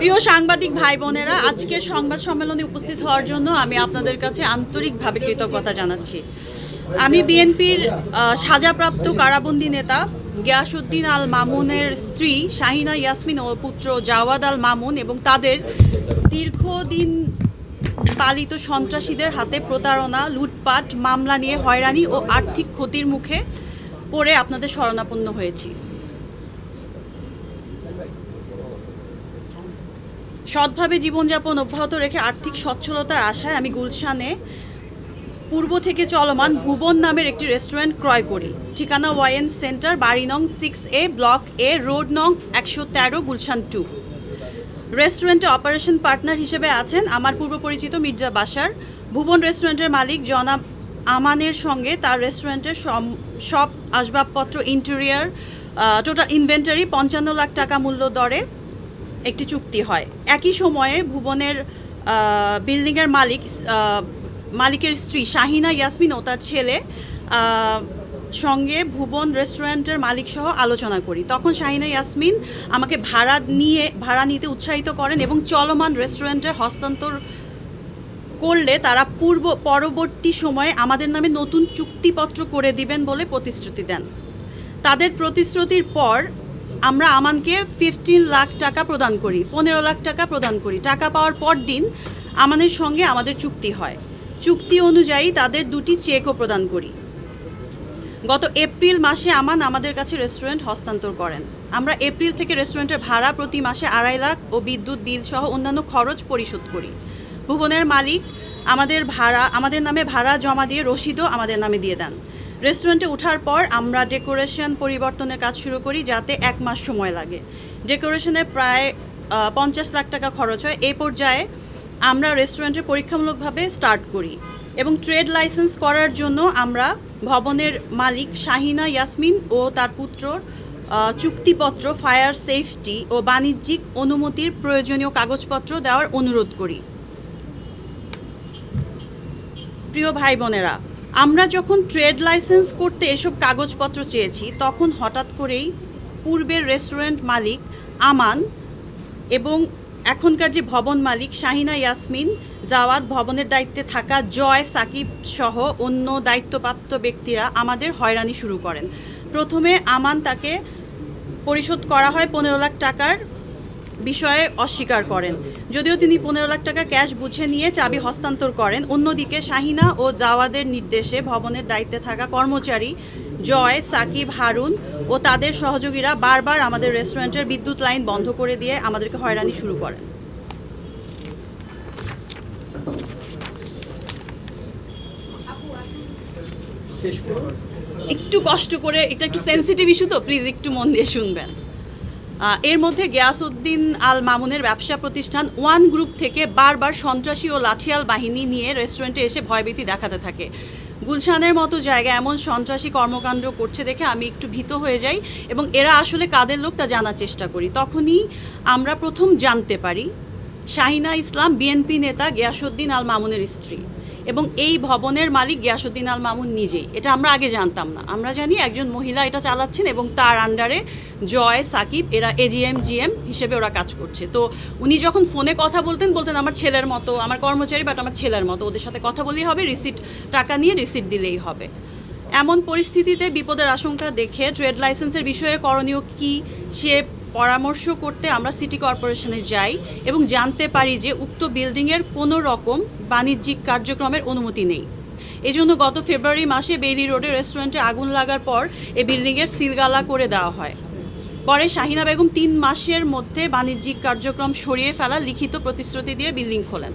প্রিয় সাংবাদিক ভাই বোনেরা, আজকের সংবাদ সম্মেলনে উপস্থিত হওয়ার জন্য আমি আপনাদের কাছে আন্তরিকভাবে কৃতজ্ঞতা জানাচ্ছি। আমি বিএনপির সাজাপ্রাপ্ত কারাবন্দী নেতা গিয়াসুদ্দিন আল মামুনের স্ত্রী শাহিনা ইয়াসমিন ও পুত্র জাওয়াদ আল মামুন এবং তাদের দীর্ঘদিন পালিত সন্ত্রাসীদের হাতে প্রতারণা, লুটপাট, মামলা নিয়ে হয়রানি ও আর্থিক ক্ষতির মুখে পড়ে আপনাদের শরণাপন্ন হয়েছি। সৎভাবে জীবনযাপন অব্যাহত রেখে আর্থিক সচ্ছলতার আশায় আমি গুলশানে পূর্ব থেকে চলমান ভুবন নামের একটি রেস্টুরেন্ট ক্রয় করি। ঠিকানা ওয়াইএন সেন্টার, বাড়ি নং six A block A road নং একশো তেরো, গুলশান টু রেস্টুরেন্টে অপারেশন পার্টনার হিসেবে আছেন আমার পূর্ব পরিচিত মির্জা বাসার ভুবন রেস্টুরেন্টের মালিক জনাব আমানের সঙ্গে তার রেস্টুরেন্টের সব আসবাবপত্র ইন্টেরিয়ার টোটাল ইনভেন্টারি পঞ্চান্ন লাখ টাকা মূল্য দরে। একটি চুক্তি হয়। একই সময়ে ভুবনের বিল্ডিংয়ের মালিক মালিকের স্ত্রী শাহিনা ইয়াসমিন ও তার ছেলে সঙ্গে ভুবন রেস্টুরেন্টের মালিক সহ আলোচনা করি। তখন শাহিনা ইয়াসমিন আমাকে ভাড়া নিয়ে, ভাড়া নিতে উৎসাহিত করেন এবং চলমান রেস্টুরেন্টের হস্তান্তর করলে তারা পূর্ব, পরবর্তী সময়ে আমাদের নামে নতুন চুক্তিপত্র করে দিবেন বলে প্রতিশ্রুতি দেন। তাদের প্রতিশ্রুতির পর আমরা আমানকে ফিফটিন লাখ টাকা প্রদান করি, পনেরো লাখ টাকা প্রদান করি। টাকা পাওয়ার পর দিন আমাদের সঙ্গে আমাদের চুক্তি হয়। চুক্তি অনুযায়ী তাদের দুটি চেকও প্রদান করি। গত এপ্রিল মাসে আমান আমাদের কাছে রেস্টুরেন্ট হস্তান্তর করেন। আমরা এপ্রিল থেকে রেস্টুরেন্টের ভাড়া প্রতি মাসে আড়াই লাখ ও বিদ্যুৎ বিল সহ অন্যান্য খরচ পরিশোধ করি। ভুবনের মালিক আমাদের ভাড়া, আমাদের নামে ভাড়া জমা দিয়ে রসিদও আমাদের নামে দিয়ে দেন। রেস্টুরেন্টে ওঠার পর আমরা ডেকোরেশন পরিবর্তনের কাজ শুরু করি যাতে এক মাস সময় লাগে। ডেকোরেশনে প্রায় পঞ্চাশ লাখ টাকা খরচ হয়। এই পর্যায়ে আমরা রেস্টুরেন্টে পরীক্ষামূলকভাবে স্টার্ট করি এবং ট্রেড লাইসেন্স করার জন্য আমরা ভবনের মালিক শাহিনা ইয়াসমিন ও তার পুত্র চুক্তিপত্র ফায়ার সেফটি ও বাণিজ্যিক অনুমতির প্রয়োজনীয় কাগজপত্র দেওয়ার অনুরোধ করি। প্রিয় ভাই বোনেরা আমরা যখন ট্রেড লাইসেন্স করতে এসব কাগজপত্র চেয়েছি, তখন হঠাৎ করেই পূর্বের রেস্টুরেন্ট মালিক আমান এবং এখনকার যে ভবন মালিক শাহিনা ইয়াসমিন জাওয়াদ ভবনের দায়িত্বে থাকা জয় সাকিব সহ অন্য দায়িত্বপ্রাপ্ত ব্যক্তিরা আমাদের হয়রানি শুরু করেন। প্রথমে আমান তাকে পরিশোধ করা হয় পনেরো লাখ টাকার বিষয়ে অস্বীকার করেন। যদিও তিনি পনেরো লাখ টাকা ক্যাশ বুঝে নিয়ে চাবি হস্তান্তর করেন। অন্যদিকে শাহিনা ও জাওয়াদের নির্দেশে ভবনের দায়িত্বে থাকা কর্মচারী জয়, সাকিব, হারুন ও তাদের সহযোগীরা বারবার আমাদের রেস্টুরেন্টের বিদ্যুৎ লাইন বন্ধ করে দিয়ে আমাদেরকে হয়রানি শুরু করেন। একটু কষ্ট করে, এটা একটু সেনসিটিভ ইস্যু তো প্লিজ একটু মন দিয়ে শুনবেন। এর মধ্যে গিয়াসউদ্দিন আল মামুনের ব্যবসা প্রতিষ্ঠান ওয়ান গ্রুপ থেকে বারবার সন্ত্রাসী ও লাঠিয়াল বাহিনী নিয়ে রেস্টুরেন্টে এসে ভয়ভীতি দেখাতে থাকে। গুলশানের মতো জায়গায় এমন সন্ত্রাসী কর্মকাণ্ড করছে দেখে আমি একটু ভীত হয়ে যাই এবং এরা আসলে কাদের লোক তা জানার চেষ্টা করি। তখনই আমরা প্রথম জানতে পারি, শাহিনা ইসলাম, বিএনপি নেতা গিয়াসউদ্দিন আল মামুনের স্ত্রী। এবং এই ভবনের মালিক গিয়াসুদ্দিন আল মামুন নিজেই। এটা আমরা আগে জানতাম না। আমরা জানি একজন মহিলা এটা চালাচ্ছেন এবং তার আন্ডারে জয়, সাকিব, এরা এজিএম জিএম হিসেবে ওরা কাজ করছে। তো উনি যখন ফোনে কথা বলতেন বলতেন, আমার ছেলের মতো, আমার কর্মচারী বাট আমার ছেলের মতো। ওদের সাথে কথা বলেই হবে রিসিট টাকা নিয়ে রিসিট দিলেই হবে। এমন পরিস্থিতিতে বিপদের আশঙ্কা দেখে ট্রেড লাইসেন্সের বিষয়ে করণীয় কি, সে পরামর্শ করতে আমরা সিটি কর্পোরেশনে যাই এবং জানতে পারি যে উক্ত বিল্ডিংয়ের কোনো রকম বাণিজ্যিক কার্যক্রমের অনুমতি নেই। এজন্য গত ফেব্রুয়ারি মাসে বেইলি রোডে রেস্টুরেন্টে আগুন লাগার পর এই বিল্ডিংয়ের সিলগালা করে দেওয়া হয়। পরে শাহিনা বেগম তিন মাসের মধ্যে বাণিজ্যিক কার্যক্রম সরিয়ে ফেলা লিখিত প্রতিশ্রুতি দিয়ে বিল্ডিং খোলেন।